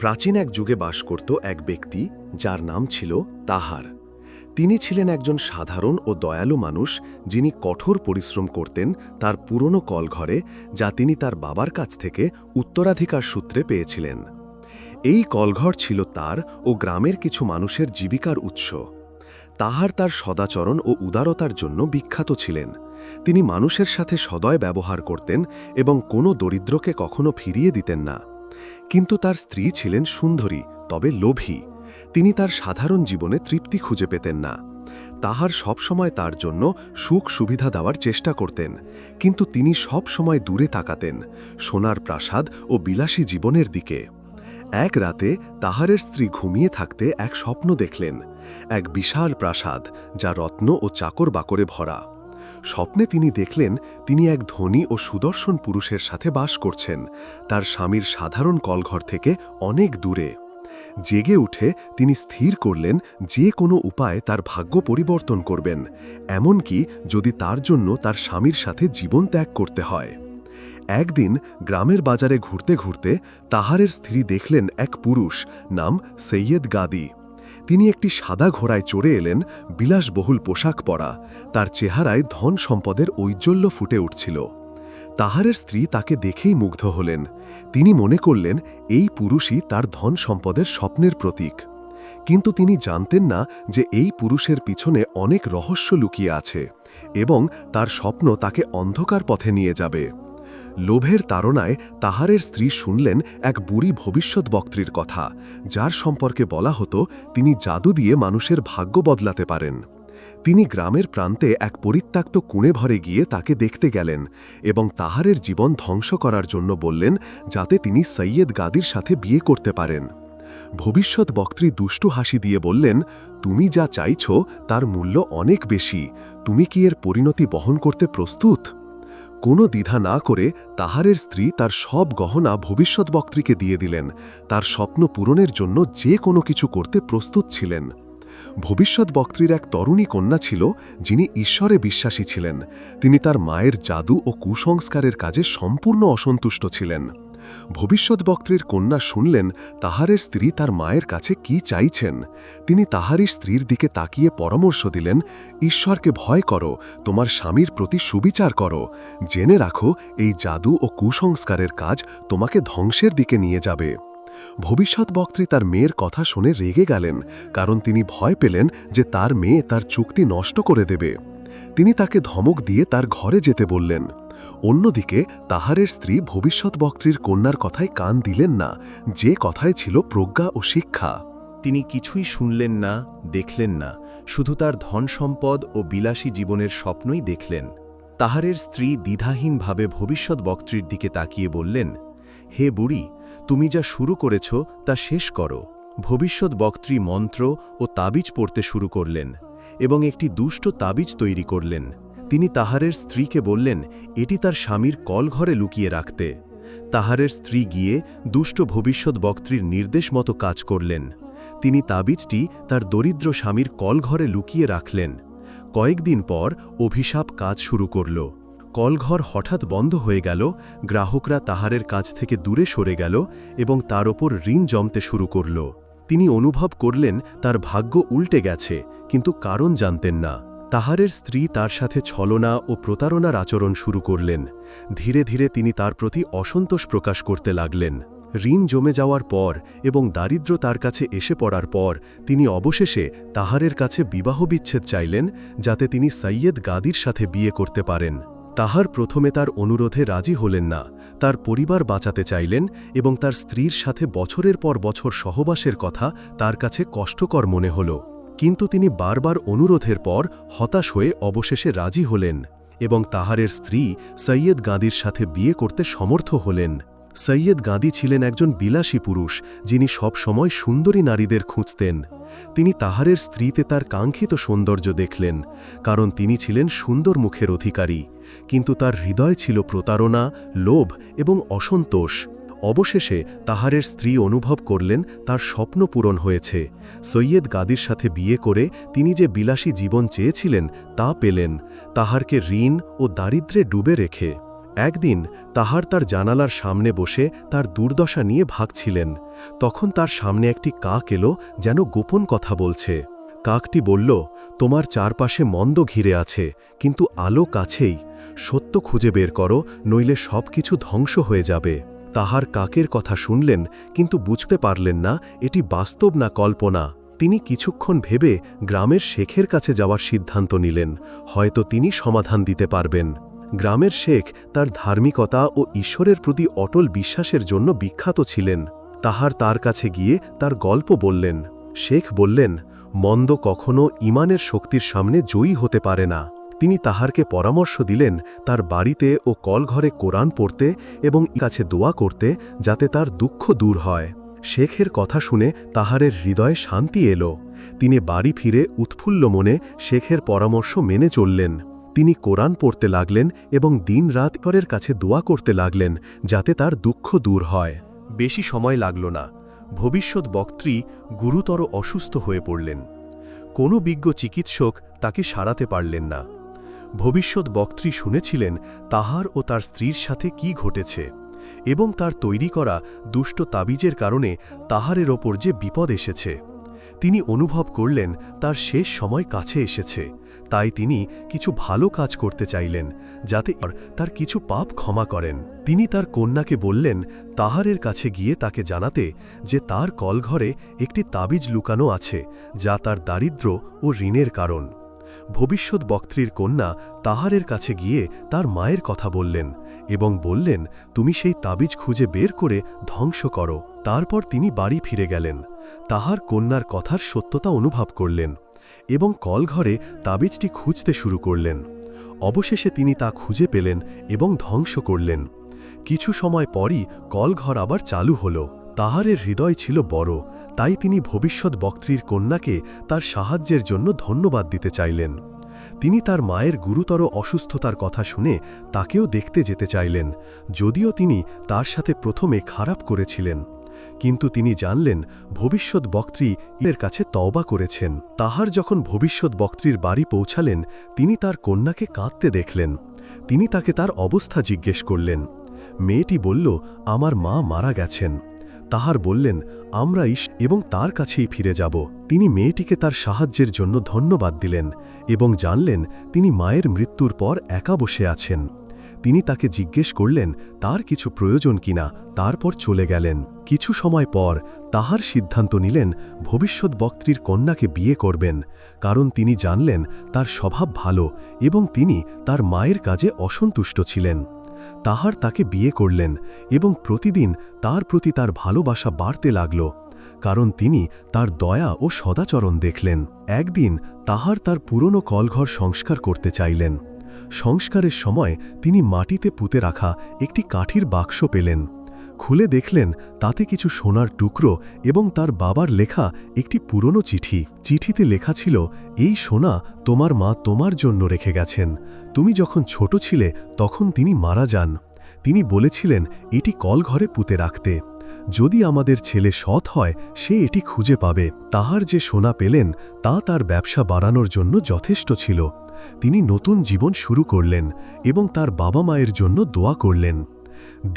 প্রাচীন এক যুগে বাস করত এক ব্যক্তি যার নাম ছিল তাহার। তিনি ছিলেন একজন সাধারণ ও দয়ালু মানুষ যিনি কঠোর পরিশ্রম করতেন তার পুরনো কলঘরে যা তিনি তার বাবার কাছ থেকে উত্তরাধিকার সূত্রে পেয়েছিলেন। এই কলঘর ছিল তার ও গ্রামের কিছু মানুষের জীবিকার উৎস। তাহার তার সদাচরণ ও উদারতার জন্য বিখ্যাত ছিলেন। তিনি মানুষের সাথে সদয় ব্যবহার করতেন এবং কোনো দরিদ্রকে কখনো ফিরিয়ে দিতেন না। কিন্তু তার স্ত্রী ছিলেন সুন্দরী, তবে লোভী। তিনি তার সাধারণ জীবনে তৃপ্তি খুঁজে পেতেন না। তাহার সবসময় তার জন্য সুখ সুবিধা দেওয়ার চেষ্টা করতেন, কিন্তু তিনি সব সময় দূরে তাকাতেন, সোনার প্রাসাদ ও বিলাসী জীবনের দিকে। এক রাতে তাহারের স্ত্রী ঘুমিয়ে থাকতে এক স্বপ্ন দেখলেন, এক বিশাল প্রাসাদ, যা রত্ন ও চাকর বাকরে ভরা। স্বপ্নে তিনি দেখলেন তিনি এক ধনী ও সুদর্শন পুরুষের সাথে বাস করছেন। তার স্বামীর সাধারণ কলঘর থেকে অনেক দূরে। জেগে উঠে তিনি স্থির করলেন যে কোনো উপায়ে তার ভাগ্য পরিবর্তন করবেন, এমনকি যদি তার জন্য তার স্বামীর সাথে জীবন ত্যাগ করতে হয়। একদিন গ্রামের বাজারে ঘুরতে ঘুরতে তাহারের স্ত্রী দেখলেন এক পুরুষ নাম সৈয়দ গাদি। তিনি একটি সাদা ঘোড়ায় চড়ে এলেন বিলাসবহুল পোশাক পরা, তার চেহারায় ধন সম্পদের ঐজ্জ্বল্য ফুটে উঠছিল। তাহারের স্ত্রী তাকে দেখেই মুগ্ধ হলেন। তিনি মনে করলেন, এই পুরুষই তার ধন সম্পদের স্বপ্নের প্রতীক। কিন্তু তিনি জানতেন না যে এই পুরুষের পিছনে অনেক রহস্য লুকিয়ে আছে এবং তার স্বপ্ন তাকে অন্ধকার পথে নিয়ে যাবে। লোভের তাড়নায় তাহারের স্ত্রী শুনলেন এক বুড়ি ভবিষ্যৎ বক্ত্রীর কথা, যার সম্পর্কে বলা হতো, তিনি জাদু দিয়ে মানুষের ভাগ্য বদলাতে পারেন। তিনি গ্রামের প্রান্তে এক পরিত্যক্ত কুঁড়ে ভরে গিয়ে তাকে দেখতে গেলেন এবং তাহারের জীবন ধ্বংস করার জন্য বললেন যাতে তিনি সৈয়দ গাদির সাথে বিয়ে করতে পারেন। ভবিষ্যৎ বক্ত্রী দুষ্টু হাসি দিয়ে বললেন, তুমি যা চাইছ তার মূল্য অনেক বেশি, তুমি কি এর পরিণতি বহন করতে প্রস্তুত? কোনো দ্বিধা না করে তাহারের স্ত্রী তার সব গহনা ভবিষ্যৎ বক্তৃকে দিয়ে দিলেন। তার স্বপ্ন পূরণের জন্য যে কোনো কিছু করতে প্রস্তুত ছিলেন। ভবিষ্যৎ বক্ত্রীর এক তরুণী কন্যা ছিল, যিনি ঈশ্বরে বিশ্বাসী ছিলেন। তিনি তার মায়ের জাদু ও কুসংস্কারের কাজে সম্পূর্ণ অসন্তুষ্ট ছিলেন। ভবিষ্যৎ বক্ত্রীর কন্যা শুনলেন তাহারের স্ত্রী তার মায়ের কাছে কি চাইছেন। তিনি তাহারই স্ত্রীর দিকে তাকিয়ে পরামর্শ দিলেন, ঈশ্বরকে ভয় করো, তোমার স্বামীর প্রতি সুবিচার করো। জেনে রাখো, এই জাদু ও কুসংস্কারের কাজ তোমাকে ধ্বংসের দিকে নিয়ে যাবে। ভবিষ্যৎ বক্ত্রী তার মেয়ের কথা শুনে রেগে গেলেন, কারণ তিনি ভয় পেলেন যে তার মেয়ে তার চুক্তি নষ্ট করে দেবে। তিনি তাকে ধমক দিয়ে তার ঘরে যেতে বললেন। অন্যদিকে তাহারের স্ত্রী ভবিষ্যৎ বক্ত্রীর কন্যার কথায় কান দিলেন না, যে কথায় ছিল প্রজ্ঞা ও শিক্ষা। তিনি কিছুই শুনলেন না, দেখলেন না, শুধু তার ধন সম্পদ ও বিলাসী জীবনের স্বপ্নই দেখলেন। তাহারের স্ত্রী দ্বিধাহীনভাবে ভবিষ্যৎ বক্ত্রীর দিকে তাকিয়ে বললেন, হে বুড়ি, তুমি যা শুরু করেছ তা শেষ করো। ভবিষ্যৎ বক্ত্রী মন্ত্র ও তাবিজ পড়তে শুরু করলেন। এবং একটি দুষ্ট তাবিজ তৈরি করলেন। তিনি তাহারের স্ত্রীকে বললেন, এটি তার স্বামীর কলঘরে লুকিয়ে রাখতে। তাহারের স্ত্রী গিয়ে দুষ্ট ভবিষ্যৎ বক্ত্রীর নির্দেশ মতো কাজ করলেন। তিনি তাবিজটি তার দরিদ্র স্বামীর কলঘরে লুকিয়ে রাখলেন। কয়েকদিন পর অভিশাপ কাজ শুরু করল। কলঘর হঠাৎ বন্ধ হয়ে গেল, গ্রাহকরা তাহারের কাছ থেকে দূরে সরে গেল এবং তার ওপর ঋণ জমতে শুরু করল। তিনি অনুভব করলেন তার ভাগ্য উল্টে গেছে, কিন্তু কারণ জানতেন না। তাহারের স্ত্রী তার সাথে ছলনা ও প্রতারণার আচরণ শুরু করলেন। ধীরে ধীরে তিনি তার প্রতি অসন্তোষ প্রকাশ করতে লাগলেন। ঋণ জমে যাওয়ার পর এবং দারিদ্র তার কাছে এসে পড়ার পর তিনি অবশেষে তাহারের কাছে বিবাহ বিচ্ছেদ চাইলেন, যাতে তিনি সৈয়দ গাদির সাথে বিয়ে করতে পারেন। তাহার প্রথমে তার অনুরোধে রাজি হলেন না, তার পরিবার বাঁচাতে চাইলেন এবং তার স্ত্রীর সাথে বছরের পর বছর সহবাসের কথা তার কাছে কষ্টকর মনে হল। কিন্তু তিনি বারবার অনুরোধের পর হতাশ হয়ে অবশেষে রাজি হলেন এবং তাহারের স্ত্রী সৈয়দ গাঁদির সাথে বিয়ে করতে সমর্থ হলেন। সৈয়দ গাঁদি ছিলেন একজন বিলাসী পুরুষ, যিনি সব সময় সুন্দরী নারীদের খুঁজতেন। তিনি তাহারের স্ত্রীতে তার কাঙ্ক্ষিত সৌন্দর্য দেখলেন, কারণ তিনি ছিলেন সুন্দর মুখের অধিকারী। কিন্তু তার হৃদয় ছিল প্রতারণা, লোভ এবং অসন্তোষ। অবশেষে তাহারের স্ত্রী অনুভব করলেন তার স্বপ্ন পূরণ হয়েছে। সৈয়দ গাদির সাথে বিয়ে করে তিনি যে বিলাসী জীবন চেয়েছিলেন তা পেলেন। তাহারকে ঋণ ও দারিদ্রে ডুবে রেখে। একদিন তাহার তার জানালার সামনে বসে তার দুর্দশা নিয়ে ভাগছিলেন। তখন তার সামনে একটি কাক এলো যেন গোপন কথা বলছে। কাকটি বলল, তোমার চারপাশে মন্দ ঘিরে আছে, কিন্তু আলো কাছেই। সত্য খুঁজে বের করো, নইলে সব কিছু ধ্বংস হয়ে যাবে। তাহার কাকের কথা শুনলেন, কিন্তু বুঝতে পারলেন না, এটি বাস্তব না কল্পনা। তিনি কিছুক্ষণ ভেবে গ্রামের শেখের কাছে যাওয়ার সিদ্ধান্ত নিলেন, হয়তো তিনি সমাধান দিতে পারবেন। গ্রামের শেখ তার ধার্মিকতা ও ঈশ্বরের প্রতি অটল বিশ্বাসের জন্য বিখ্যাত ছিলেন। তাহার তার কাছে গিয়ে তার গল্প বললেন। শেখ বললেন মন্দ কখনো ইমানের শক্তির সামনে জয়ী হতে পারে না। তিনি তাহারকে পরামর্শ দিলেন তার বাড়িতে ও কলঘরে কোরআন পড়তে এবং কাছে দোয়া করতে যাতে তার দুঃখ দূর হয়। শেখের কথা শুনে তাহারের হৃদয়ে শান্তি এলো। তিনি বাড়ি ফিরে উৎফুল্ল মনে শেখের পরামর্শ মেনে চললেন। তিনি কোরআন পড়তে লাগলেন এবং দিন রাত পরের কাছে দোয়া করতে লাগলেন যাতে তার দুঃখ দূর হয়। বেশি সময় লাগল না। ভবিষ্যৎ বক্ত্রী গুরুতর অসুস্থ হয়ে পড়লেন। কোনো বিজ্ঞ চিকিৎসক তাকে সারাতে পারলেন না। ভবিষ্যৎ বক্ত্রী শুনেছিলেন তাহার ও তার স্ত্রীর সাথে কি ঘটেছে এবং তার তৈরি করা দুষ্ট তাবিজের কারণে তাহারের ওপর যে বিপদ এসেছে। তিনি অনুভব করলেন তার শেষ সময় কাছে এসেছে। তাই তিনি কিছু ভালো কাজ করতে চাইলেন, যাতে তার কিছু পাপ ক্ষমা করেন। তিনি তার কন্যাকে বললেন, তাহারের কাছে গিয়ে তাকে জানাতে যে তার কলঘরে একটি তাবিজ লুকানো আছে, যা তার দারিদ্র ও ঋণের কারণ। ভবিষ্যৎ বক্ত্রীর কন্যা তাহারের কাছে গিয়ে তার মায়ের কথা বললেন এবং বললেন, তুমি সেই তাবিজ খুঁজে বের করে ধ্বংস করো। তারপর তিনি বাড়ি ফিরে গেলেন। তাহার কন্যার কথার সত্যতা অনুভব করলেন এবং কলঘরে তাবিজটি খুঁজতে শুরু করলেন। অবশেষে তিনি তা খুঁজে পেলেন এবং ধ্বংস করলেন। কিছু সময় পরই কলঘর আবার চালু হল। তাহারের হৃদয় ছিল বড়, তাই তিনি ভবিষ্যৎ বক্ত্রীর কন্যাকে তার সাহায্যের জন্য ধন্যবাদ দিতে চাইলেন। তিনি তার মায়ের গুরুতর অসুস্থতার কথা শুনে তাকেও দেখতে যেতে চাইলেন, যদিও তিনি তার সাথে প্রথমে খারাপ করেছিলেন। কিন্তু তিনি জানলেন, ভবিষ্যৎ বক্ত্রী এর কাছে তওবা করেছেন। তাহার যখন ভবিষ্যৎ বক্ত্রীর বাড়ি পৌঁছালেন, তিনি তার কন্যাকে কাঁদতে দেখলেন। তিনি তাকে তার অবস্থা জিজ্ঞেস করলেন। মেয়েটি বলল, আমার মা মারা গেছেন। তাহার বললেন, আমরা ইস এবং তার কাছেই ফিরে যাব। তিনি মেয়েটিকে তার সাহায্যের জন্য ধন্যবাদ দিলেন এবং জানলেন তিনি মায়ের মৃত্যুর পর একা বসে আছেন। তিনি তাকে জিজ্ঞেস করলেন, তার কিছু প্রয়োজন কিনা তারপর চলে গেলেন। কিছু সময় পর তাহার সিদ্ধান্ত নিলেন, ভবিষ্যৎ বক্ত্রীর কন্যাকে বিয়ে করবেন। কারণ তিনি জানলেন, তার স্বভাব ভালো এবং তিনি তার মায়ের কাজে অসন্তুষ্ট ছিলেন। তাহার তাকে বিয়ে করলেন এবং প্রতিদিন তার প্রতি তার ভালোবাসা বাড়তে লাগল, কারণ তিনি তার দয়া ও সদাচরণ দেখলেন। একদিন তাহার তার পুরনো কলঘর সংস্কার করতে চাইলেন। সংস্কারের সময় তিনি মাটিতে পুঁতে রাখা একটি কাঠির বাক্স পেলেন। খুলে দেখলেন তাতে কিছু সোনার টুকরো এবং তার বাবার লেখা একটি পুরনো চিঠি। চিঠিতে লেখা ছিল, এই সোনা তোমার মা তোমার জন্য রেখে গেছেন। তুমি যখন ছোট ছিলে তখন তিনি মারা যান। তিনি বলেছিলেন, এটি কলঘরে পুঁতে রাখতে। যদি আমাদের ছেলে সৎ হয়, সে এটি খুঁজে পাবে। তাহার যে সোনা পেলেন, তা তার ব্যবসা বাড়ানোর জন্য যথেষ্ট ছিল। তিনি নতুন জীবন শুরু করলেন এবং তার বাবা মায়ের জন্য দোয়া করলেন।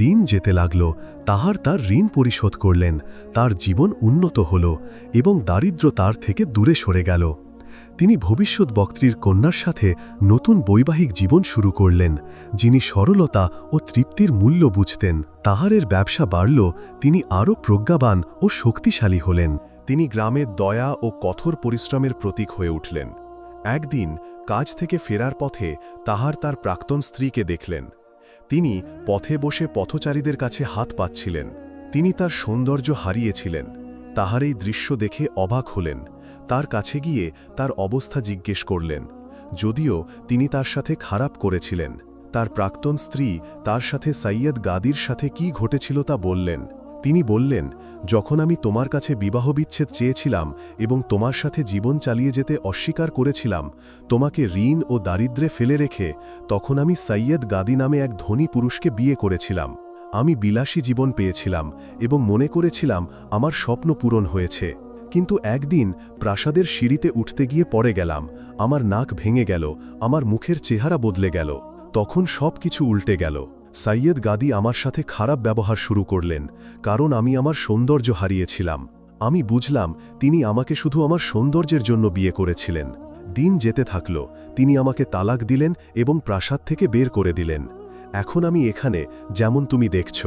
দিন যেতে লাগল, তাহার তার ঋণ পরিশোধ করলেন, তার জীবন উন্নত হল এবং দারিদ্র তার থেকে দূরে সরে গেল। তিনি ভবিষ্যৎ বক্ত্রীর কন্যার সাথে নতুন বৈবাহিক জীবন শুরু করলেন, যিনি সরলতা ও তৃপ্তির মূল্য বুঝতেন। তাহারের ব্যবসা বাড়ল, তিনি আরও প্রজ্ঞাবান ও শক্তিশালী হলেন। তিনি গ্রামের দয়া ও কঠোর পরিশ্রমের প্রতীক হয়ে উঠলেন। একদিন কাজ থেকে ফেরার পথে তাহার তার প্রাক্তন স্ত্রীকে দেখলেন। তিনি পথে বসে পথচারীদের কাছে হাত পাচ্ছিলেন তিনি তার সৌন্দর্য হারিয়েছিলেন। তাহার এই দৃশ্য দেখে অবাক হলেন। তার কাছে গিয়ে তার অবস্থা জিজ্ঞেস করলেন, যদিও তিনি তার সাথে খারাপ করেছিলেন, তার প্রাক্তন স্ত্রী তার সাথে সাইয়দ গাদির সাথে কি ঘটেছিল তা বললেন। তিনি বললেন, যখন আমি তোমার কাছে বিবাহ বিচ্ছেদ চেয়েছিলাম এবং তোমার সাথে জীবন চালিয়ে যেতে অস্বীকার করেছিলাম, তোমাকে ঋণ ও দারিদ্রে ফেলে রেখে তখন আমি সৈয়দ গাদি নামে এক ধনী পুরুষকে বিয়ে করেছিলাম। আমি বিলাসী জীবন পেয়েছিলাম এবং মনে করেছিলাম আমার স্বপ্ন পূরণ হয়েছে। কিন্তু একদিন প্রাসাদের সিঁড়িতে উঠতে গিয়ে পড়ে গেলাম, আমার নাক ভেঙে গেল, আমার মুখের চেহারা বদলে গেল, তখন সব কিছু উল্টে গেল। সাইয়েদ গাদি আমার সাথে খারাপ ব্যবহার শুরু করলেন, কারণ আমি আমার সৌন্দর্য হারিয়েছিলাম। আমি বুঝলাম, তিনি আমাকে শুধু আমার সৌন্দর্যের জন্য বিয়ে করেছিলেন। দিন যেতে থাকল, তিনি আমাকে তালাক দিলেন এবং প্রাসাদ থেকে বের করে দিলেন। এখন আমি এখানে, যেমন তুমি দেখছ।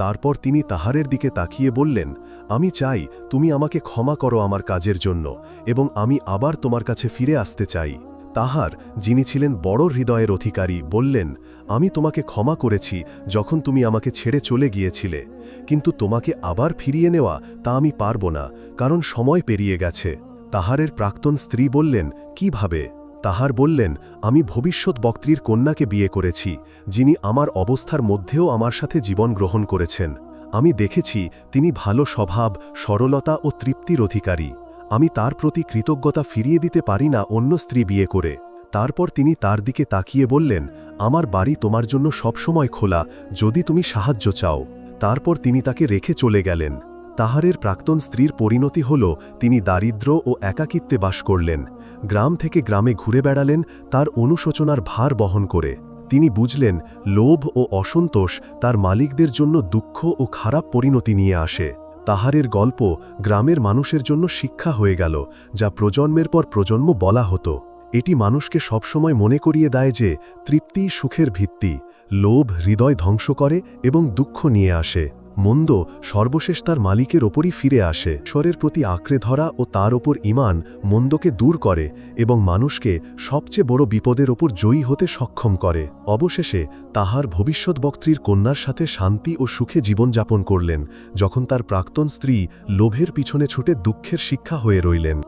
তারপর তিনি তাহারের দিকে তাকিয়ে বললেন, আমি চাই, তুমি আমাকে ক্ষমা করো আমার কাজের জন্য, এবং আমি আবার তোমার কাছে ফিরে আসতে চাই। তাহার, যিনি ছিলেন বড় হৃদয়ের অধিকারী, বললেন, আমি তোমাকে ক্ষমা করেছি যখন তুমি আমাকে ছেড়ে চলে গিয়েছিলে। কিন্তু তোমাকে আবার ফিরিয়ে নেওয়া তা আমি পারব না, কারণ সময় পেরিয়ে গেছে। তাহারের প্রাক্তন স্ত্রী বললেন, কীভাবে? তাহার বললেন, আমি ভবিষ্যৎ বক্ত্রীর কন্যাকে বিয়ে করেছি, যিনি আমার অবস্থার মধ্যেও আমার সাথে জীবন গ্রহণ করেছেন। আমি দেখেছি তিনি ভালো স্বভাব, সরলতা ও তৃপ্তির অধিকারী। আমি তার প্রতি কৃতজ্ঞতা ফিরিয়ে দিতে পারি না অন্য স্ত্রী বিয়ে করে। তারপর তিনি তার দিকে তাকিয়ে বললেন, আমার বাড়ি তোমার জন্য সবসময় খোলা, যদি তুমি সাহায্য চাও। তারপর তিনি তাকে রেখে চলে গেলেন। তাহারের প্রাক্তন স্ত্রীর পরিণতি হল, তিনি দারিদ্র ও একাকিত্বে বাস করলেন। গ্রাম থেকে গ্রামে ঘুরে বেড়ালেন, তার অনুশোচনার ভার বহন করে। তিনি বুঝলেন, লোভ ও অসন্তোষ তার মালিকদের জন্য দুঃখ ও খারাপ পরিণতি নিয়ে আসে। তাহারের গল্প গ্রামের মানুষের জন্য শিক্ষা হয়ে গেল, যা প্রজন্মের পর প্রজন্ম বলা হতো। এটি মানুষকে সবসময় মনে করিয়ে দেয় যে, তৃপ্তি সুখের ভিত্তি, লোভ হৃদয় ধ্বংস করে এবং দুঃখ নিয়ে আসে। মন্দ সর্বশেষ তার মালিকের ওপরই ফিরে আসে। ঈশ্বরের প্রতি আঁকড়ে ধরা ও তার ওপর ইমান মন্দকে দূর করে এবং মানুষকে সবচেয়ে বড় বিপদের ওপর জয়ী হতে সক্ষম করে। অবশেষে তাহার ভবিষ্যৎ বক্ত্রীর কন্যার সাথে শান্তি ও সুখে জীবনযাপন করলেন, যখন তার প্রাক্তন স্ত্রী লোভের পিছনে ছুটে দুঃখের শিক্ষা হয়ে রইলেন।